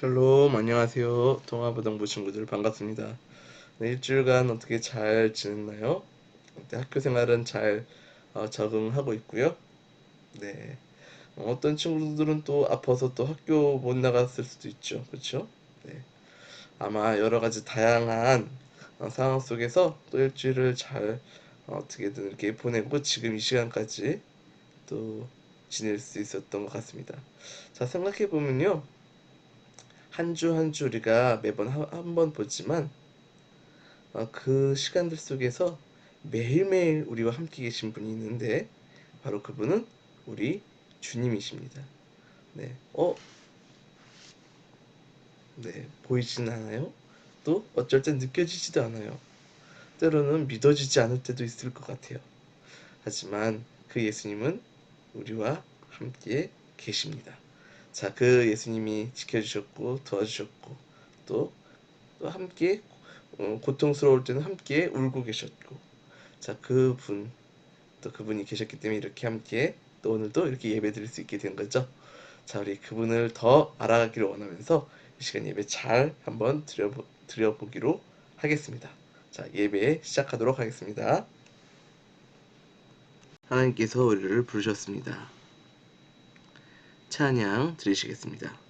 샬롬 안녕하세요. 동아부동부 친구들 반갑습니다. 네, 일주일간 어떻게 잘 지냈나요? 네, 학교 생활은 잘 어, 적응하고 있고요. 네 어, 어떤 친구들은 또 아파서 또 학교 못 나갔을 수도 있죠. 그렇죠? 네 아마 여러 가지 다양한 어, 상황 속에서 또 일주일을 잘 어, 어떻게든 이렇게 보내고 지금 이 시간까지 또 지낼 수 있었던 것 같습니다. 자 생각해 보면요 한 주 한 주 우리가 매번 한 번 보지만 어, 그 시간들 속에서 매일매일 우리와 함께 계신 분이 있는데 바로 그분은 우리 주님이십니다. 네, 어, 네, 보이진 않아요? 또 어쩔 땐 느껴지지도 않아요. 때로는 믿어지지 않을 때도 있을 것 같아요. 하지만 그 예수님은 우리와 함께 계십니다. 자, 그 예수님이 지켜주셨고 도와주셨고 또, 또 함께 어, 고통스러울 때는 함께 울고 계셨고 자, 그분 또 그분이 계셨기 때문에 이렇게 함께 또 오늘도 이렇게 예배 드릴 수 있게 된 거죠. 자, 우리 그분을 더 알아가기를 원하면서 이 시간 예배 잘 한번 드려보, 드려보기로 하겠습니다. 자, 예배 시작하도록 하겠습니다. 하나님께서 우리를 부르셨습니다. 찬양 드리시겠습니다.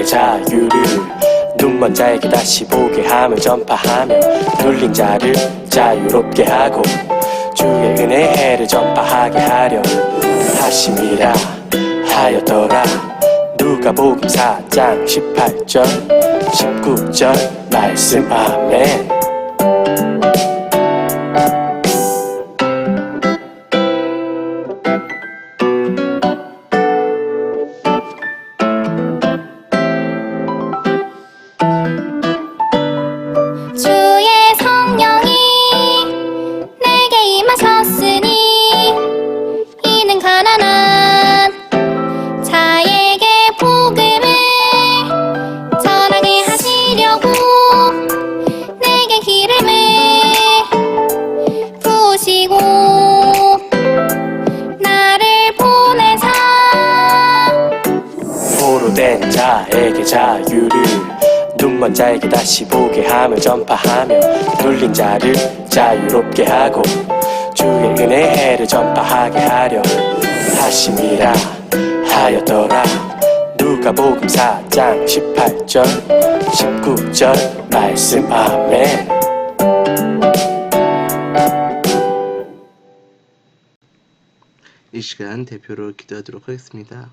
자에게 자유를 눈먼 자에게 다시 보게 함을 전파하며 눌린 자를 자유롭게 하고 주의 은혜의 해를 전파하게 하려 하심이라 하였더라. 누가복음 4장 18절 19절 말씀. 아멘 은혜의 해를 전파하게 하려 하심이라 하였더라 누가복음 4장 18절 19절 말씀 아멘 이 시간 대표로 기도하도록 하겠습니다.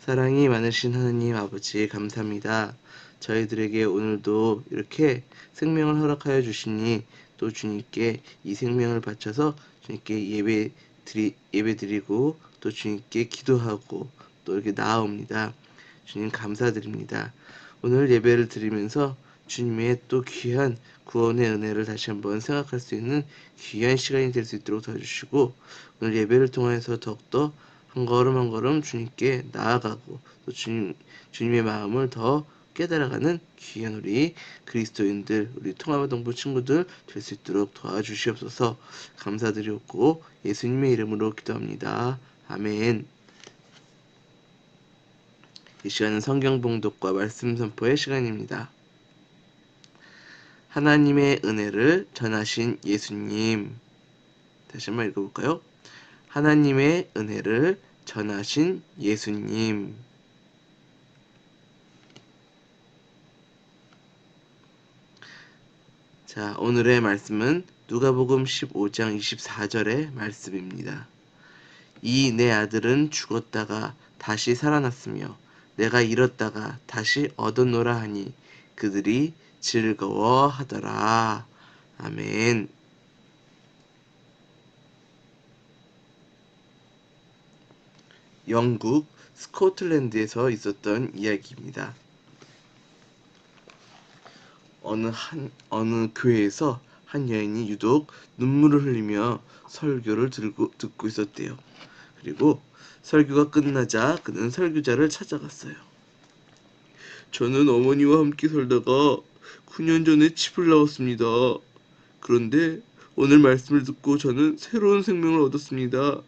사랑이 많으신 하나님 아버지 감사합니다. 저희들에게 오늘도 이렇게 생명을 허락하여 주시니 또 주님께 이 생명을 바쳐서 주님께 예배 드리 예배 드리고 또 주님께 기도하고 또 이렇게 나아옵니다. 주님 감사드립니다. 오늘 예배를 드리면서 주님의 또 귀한 구원의 은혜를 다시 한번 생각할 수 있는 귀한 시간이 될 수 있도록 도와주시고 오늘 예배를 통해서 더욱더 한 걸음 한 걸음 주님께 나아가고 또 주님 주님의 마음을 더 깨달아가는 귀한 우리 그리스도인들 우리 통합동부 친구들 될 수 있도록 도와주시옵소서 감사드리옵고 예수님의 이름으로 기도합니다 아멘. 이 시간은 성경 봉독과 말씀 선포의 시간입니다. 하나님의 은혜를 전하신 예수님. 다시 한번 읽어볼까요? 하나님의 은혜를 전하신 예수님. 자, 오늘의 말씀은 누가복음 15장 24절의 말씀입니다. 이 내 아들은 죽었다가 다시 살아났으며 내가 잃었다가 다시 얻었노라 하니 그들이 즐거워하더라. 아멘. 영국 스코틀랜드에서 있었던 이야기입니다. 어느 한 어느 교회에서 한 여인이 유독 눈물을 흘리며 설교를 들고 듣고 있었대요. 그리고 설교가 끝나자 그는 설교자를 찾아갔어요. 저는 어머니와 함께 살다가 9년 전에 집을 나왔습니다. 그런데 오늘 말씀을 듣고 저는 새로운 생명을 얻었습니다.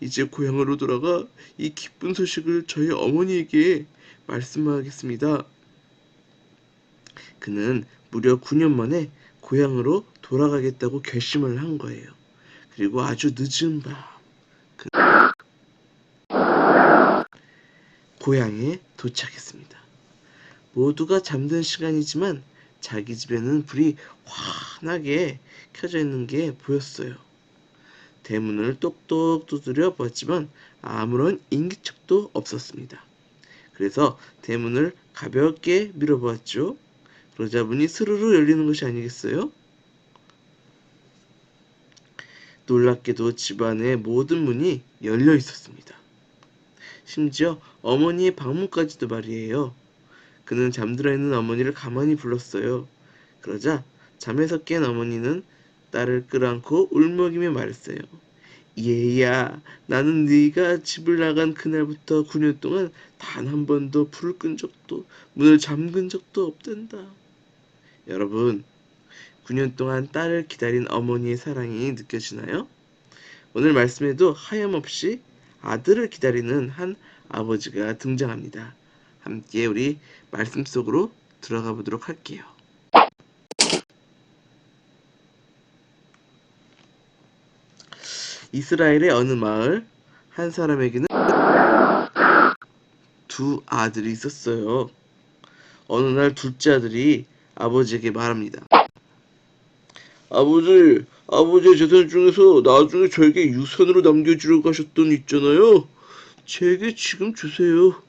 이제 고향으로 돌아가 이 기쁜 소식을 저희 어머니에게 말씀하겠습니다. 그는 무려 9년 만에 고향으로 돌아가겠다고 결심을 한 거예요. 그리고 아주 늦은 밤, 그 고향에 도착했습니다. 모두가 잠든 시간이지만 자기 집에는 불이 환하게 켜져 있는 게 보였어요. 대문을 똑똑 두드려 보았지만 아무런 인기척도 없었습니다. 그래서 대문을 가볍게 밀어보았죠. 그러자 문이 스르르 열리는 것이 아니겠어요? 놀랍게도 집안의 모든 문이 열려 있었습니다. 심지어 어머니의 방문까지도 말이에요. 그는 잠들어 있는 어머니를 가만히 불렀어요. 그러자 잠에서 깬 어머니는 딸을 끌어안고 울먹이며 말했어요. 얘야, 나는 네가 집을 나간 그날부터 9년 동안 단 한 번도 불을 끈 적도 문을 잠근 적도 없단다. 여러분, 9년 동안 딸을 기다린 어머니의 사랑이 느껴지나요? 오늘 말씀에도 하염없이 아들을 기다리는 한 아버지가 등장합니다. 함께 우리 말씀 속으로 들어가 보도록 할게요. 이스라엘의 어느 마을 한 사람에게는 두 아들이 있었어요. 어느 날 둘째 아들이 아버지에게 말합니다. 아버지, 아버지의 재산 중에서 나중에 저에게 유산으로 남겨주려고 하셨던 있잖아요. 제게 지금 주세요.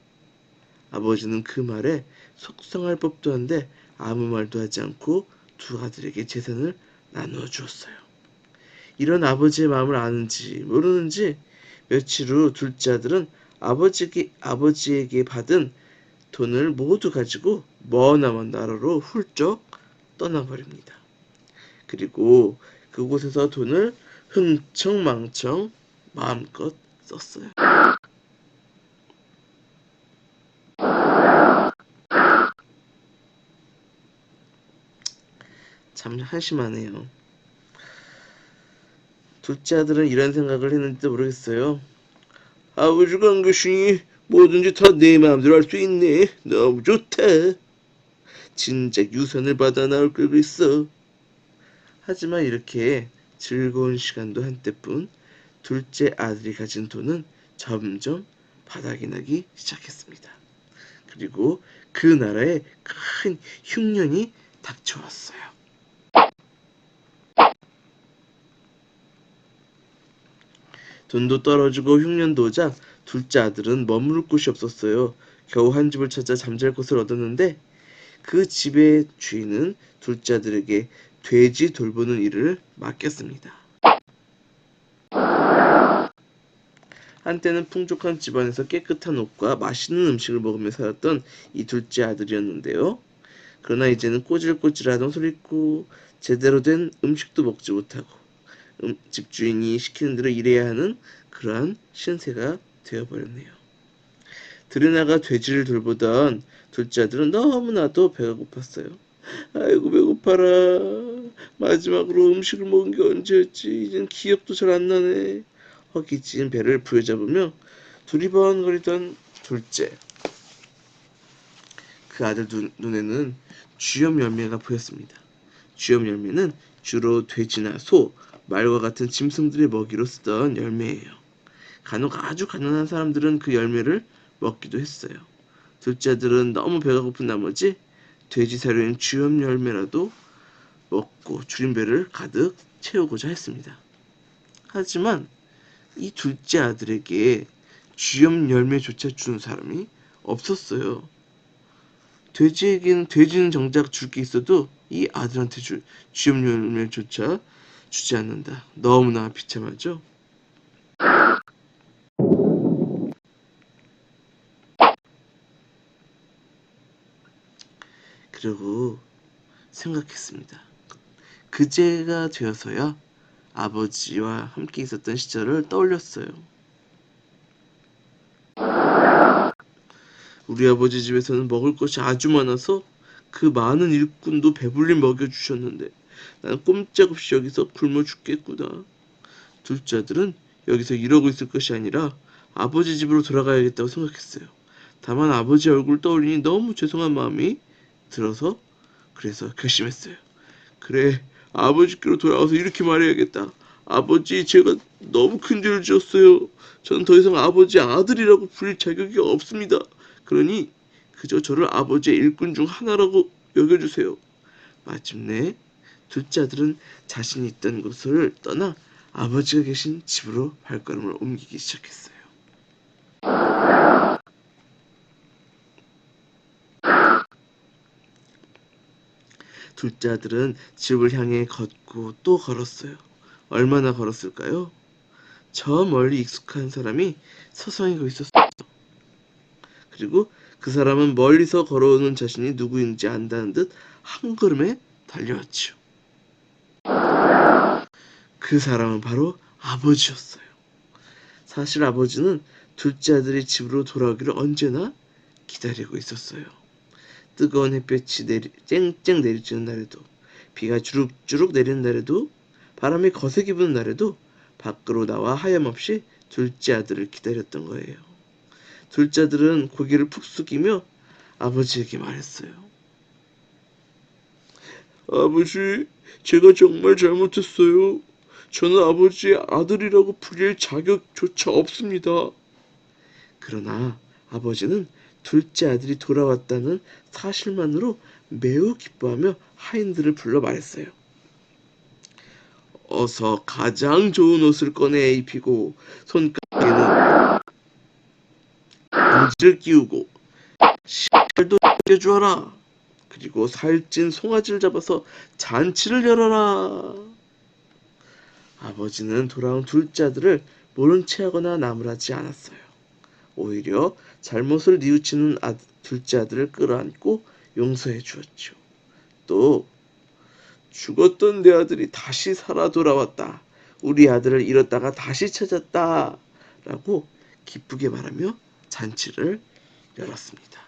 아버지는 그 말에 속상할 법도 한데 아무 말도 하지 않고 두 아들에게 재산을 나누어 주었어요. 이런 아버지의 마음을 아는지 모르는지 며칠 후 둘째 아들은 아버지에게, 아버지에게 받은 돈을 모두 가지고 머나먼 나라로 훌쩍 떠나버립니다. 그리고 그곳에서 돈을 흥청망청 마음껏 썼어요. 참 한심하네요. 둘째 아들은 이런 생각을 했는지도 모르겠어요. 아버지가 안 계시니 뭐든지 다 내 마음대로 할 수 있네. 너무 좋다. 진작 유산을 받아 나올 걸 그랬어. 하지만 이렇게 즐거운 시간도 한때뿐 둘째 아들이 가진 돈은 점점 바닥이 나기 시작했습니다. 그리고 그 나라에 큰 흉년이 닥쳐왔어요. 돈도 떨어지고 흉년도 오자 둘째 아들은 머무를 곳이 없었어요. 겨우 한 집을 찾아 잠잘 곳을 얻었는데 그 집의 주인은 둘째 아들에게 돼지 돌보는 일을 맡겼습니다. 한때는 풍족한 집안에서 깨끗한 옷과 맛있는 음식을 먹으며 살았던 이 둘째 아들이었는데요. 그러나 이제는 꼬질꼬질하던 소리고 제대로 된 음식도 먹지 못하고 음, 집주인이 시키는 대로 일해야 하는 그러한 신세가 되어버렸네요. 들여나가 돼지를 돌보던 둘째 아들은 너무나도 배가 고팠어요. 아이고 배고파라. 마지막으로 음식을 먹은 게 언제였지? 이젠 기억도 잘 안 나네. 허기진 배를 부여잡으며 두리번거리던 둘째. 그 아들 눈, 눈에는 쥐염 열매가 보였습니다. 쥐염 열매는 주로 돼지나 소, 말과 같은 짐승들의 먹이로 쓰던 열매예요. 간혹 아주 가난한 사람들은 그 열매를 먹기도 했어요. 둘째 아들은 너무 배가 고픈 나머지 돼지 사료인 쥐염 열매라도 먹고 줄인 배를 가득 채우고자 했습니다. 하지만 이 둘째 아들에게 쥐염 열매조차 주는 사람이 없었어요. 돼지에게는 돼지는 정작 줄 게 있어도 이 아들한테 줄 쥐염 열매조차 주지 않는다. 너무나 비참하죠? 그리고 생각했습니다. 그제가 되어서야 아버지와 함께 있었던 시절을 떠올렸어요. 우리 아버지 집에서는 먹을 것이 아주 많아서 그 많은 일꾼도 배불리 먹여주셨는데 난 꼼짝없이 여기서 굶어 죽겠구나. 둘째 아들은 여기서 이러고 있을 것이 아니라 아버지 집으로 돌아가야겠다고 생각했어요. 다만 아버지 얼굴 떠올리니 너무 죄송한 마음이 들어서 그래서 결심했어요. 그래 아버지께로 돌아가서 이렇게 말해야겠다. 아버지 제가 너무 큰 죄를 지었어요. 저는 더 이상 아버지 아들이라고 불릴 자격이 없습니다. 그러니 그저 저를 아버지의 일꾼 중 하나라고 여겨주세요. 마침내 둘째 아들은 자신이 있던 곳을 떠나 아버지가 계신 집으로 발걸음을 옮기기 시작했어요. 둘째 아들은 집을 향해 걷고 또 걸었어요. 얼마나 걸었을까요? 저 멀리 익숙한 사람이 서성이고 있었어요. 그리고 그 사람은 멀리서 걸어오는 자신이 누구인지 안다는 듯 한 걸음에 달려왔지요. 그 사람은 바로 아버지였어요. 사실 아버지는 둘째 아들이 집으로 돌아오기를 언제나 기다리고 있었어요. 뜨거운 햇볕이 내리, 쨍쨍 내리쬐는 날에도 비가 주룩주룩 내리는 날에도 바람이 거세게 부는 날에도 밖으로 나와 하염없이 둘째 아들을 기다렸던 거예요. 둘째 아들은 고개를 푹 숙이며 아버지에게 말했어요. 아버지, 제가 정말 잘못했어요. 저는 아버지의 아들이라고 불릴 자격조차 없습니다. 그러나 아버지는 둘째 아들이 돌아왔다는 사실만으로 매우 기뻐하며 하인들을 불러 말했어요. 어서 가장 좋은 옷을 꺼내 입히고 손가락에는 반지를 끼우고 씨알도 껴주어라. 그리고 살찐 송아지를 잡아서 잔치를 열어라. 아버지는 돌아온 둘째 아들을 모른 체하거나 나무라지 않았어요. 오히려 잘못을 뉘우치는 아, 둘째 아들을 끌어안고 용서해 주었죠. 또 죽었던 내 아들이 다시 살아 돌아왔다. 우리 아들을 잃었다가 다시 찾았다. 라고 기쁘게 말하며 잔치를 열었습니다.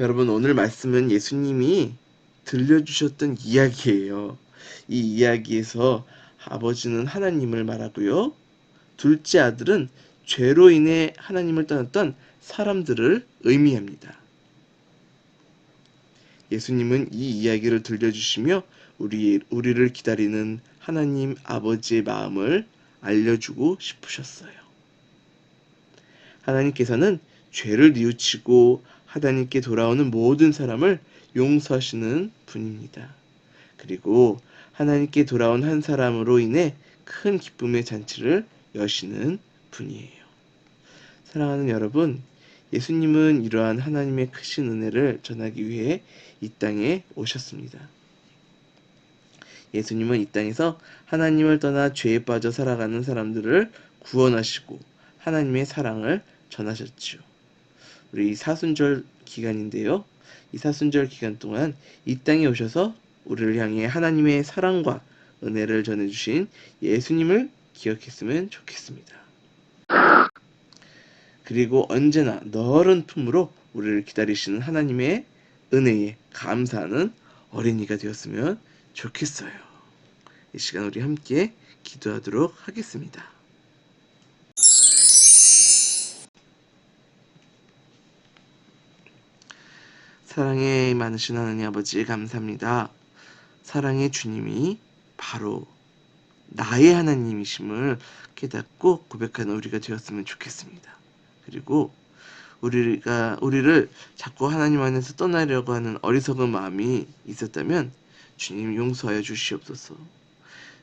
여러분 오늘 말씀은 예수님이 들려주셨던 이야기예요. 이 이야기에서 아버지는 하나님을 말하고요. 둘째 아들은 죄로 인해 하나님을 떠났던 사람들을 의미합니다. 예수님은 이 이야기를 들려주시며 우리, 우리를 기다리는 하나님 아버지의 마음을 알려주고 싶으셨어요. 하나님께서는 죄를 뉘우치고 하나님께 돌아오는 모든 사람을 용서하시는 분입니다. 그리고 하나님께 돌아온 한 사람으로 인해 큰 기쁨의 잔치를 여시는 분이에요. 사랑하는 여러분, 예수님은 이러한 하나님의 크신 은혜를 전하기 위해 이 땅에 오셨습니다. 예수님은 이 땅에서 하나님을 떠나 죄에 빠져 살아가는 사람들을 구원하시고 하나님의 사랑을 전하셨지요. 우리 사순절 기간인데요. 이 사순절 기간 동안 이 땅에 오셔서 우리를 향해 하나님의 사랑과 은혜를 전해주신 예수님을 기억했으면 좋겠습니다. 그리고 언제나 너른 품으로 우리를 기다리시는 하나님의 은혜에 감사하는 어린이가 되었으면 좋겠어요. 이 시간 우리 함께 기도하도록 하겠습니다. 사랑에 많으신 하나님 아버지 감사합니다. 사랑의 주님이 바로 나의 하나님이심을 깨닫고 고백하는 우리가 되었으면 좋겠습니다. 그리고 우리가 우리를 자꾸 하나님 안에서 떠나려고 하는 어리석은 마음이 있었다면 주님 용서하여 주시옵소서.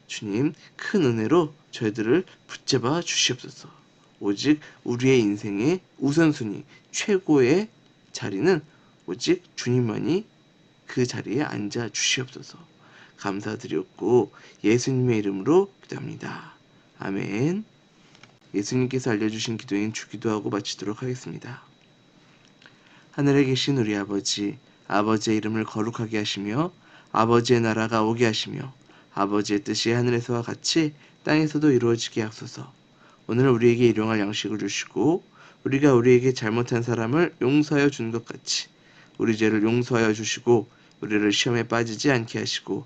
주님 큰 은혜로 저희들을 붙잡아 주시옵소서. 오직 우리의 인생의 우선순위 최고의 자리는 오직 주님만이 그 자리에 앉아 주시옵소서. 감사드렸고 예수님의 이름으로 기도합니다. 아멘. 예수님께서 알려주신 기도인 주기도하고 마치도록 하겠습니다. 하늘에 계신 우리 아버지, 아버지의 이름을 거룩하게 하시며 아버지의 나라가 오게 하시며 아버지의 뜻이 하늘에서와 같이 땅에서도 이루어지게 하소서. 오늘 우리에게 일용할 양식을 주시고 우리가 우리에게 잘못한 사람을 용서하여 준 것 같이 우리 죄를 용서하여 주시고 우리를 시험에 빠지지 않게 하시고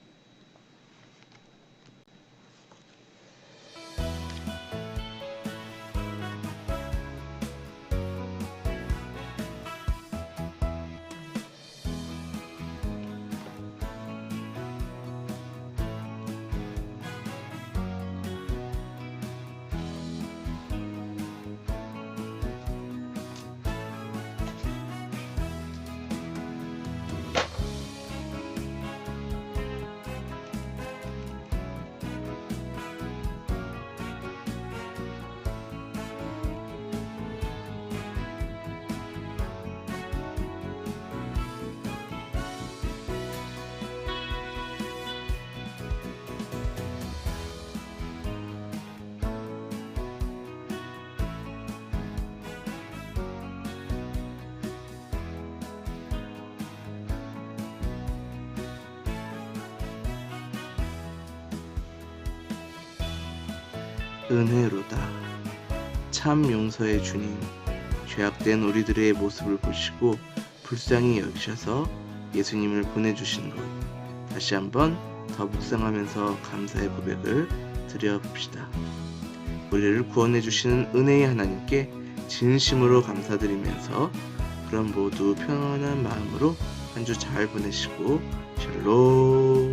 은혜로다. 참 용서의 주님, 죄악된 우리들의 모습을 보시고 불쌍히 여기셔서 예수님을 보내주신 것. 다시 한번 더 묵상하면서 감사의 고백을 드려봅시다. 우리를 구원해 주시는 은혜의 하나님께 진심으로 감사드리면서 그럼 모두 편안한 마음으로 한한주 잘 보내시고 샬롬